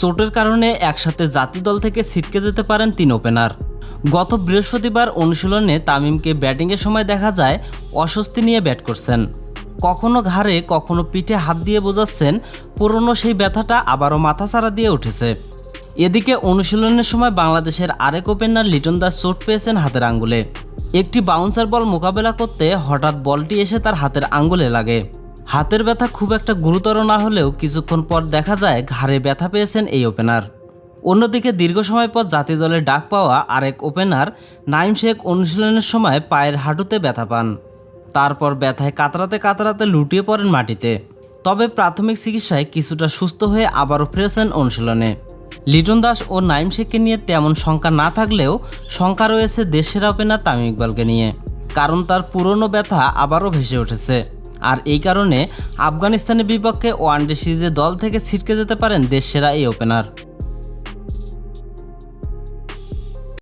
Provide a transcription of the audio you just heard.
চোটের কারণে একসাথে জাতীয় দল থেকে ছিটকে যেতে পারেন তিন ওপেনার। গত বৃহস্পতিবার অনুশীলনে তামিমকে ব্যাটিংয়ের সময় দেখা যায়, অস্বস্তি নিয়ে ব্যাট করছেন। কখনো ঘাড়ে, কখনো পিঠে হাত দিয়ে বোঝাচ্ছেন, পুরনো সেই ব্যথাটা আবারও মাথাচাড়া দিয়ে উঠেছে। এদিকে অনুশীলনের সময় বাংলাদেশের আরেক ওপেনার লিটন দাস চোট পেয়েছেন হাতের আঙ্গুলে। একটি বাউন্সার বল মোকাবেলা করতে হঠাৎ বলটি এসে তার হাতের আঙ্গুলে লাগে। হাতের ব্যথা খুব একটা গুরুতর না হলেও কিছুক্ষণ পর দেখা যায় ঘাড়ে ব্যথা পেয়েছেন এই ওপেনার। অন্যদিকে দীর্ঘ সময় পর জাতীয় দলে ডাক পাওয়া আরেক ওপেনার নাইম শেখ অনুশীলনের সময় পায়ের হাঁটুতে ব্যথা পান। তারপর ব্যথায় কাতরাতে কাতরাতে লুটিয়ে পড়েন মাটিতে। তবে প্রাথমিক চিকিৎসায় কিছুটা সুস্থ হয়ে আবারও ফিরেছেন অনুশীলনে। লিটন দাস ও নাইম শেখকে নিয়ে তেমন শঙ্কা না থাকলেও শঙ্কা রয়েছে দেশের ওপেনার তামিম ইকবালকে নিয়ে। কারণ তার পুরনো ব্যথা আবারও ভেসে উঠেছে। আর এই কারণে আফগানিস্তানের বিপক্ষে ওয়ানডে সিরিজে দল থেকে ছিটকে যেতে পারেন দেশ সেরা এই ওপেনার।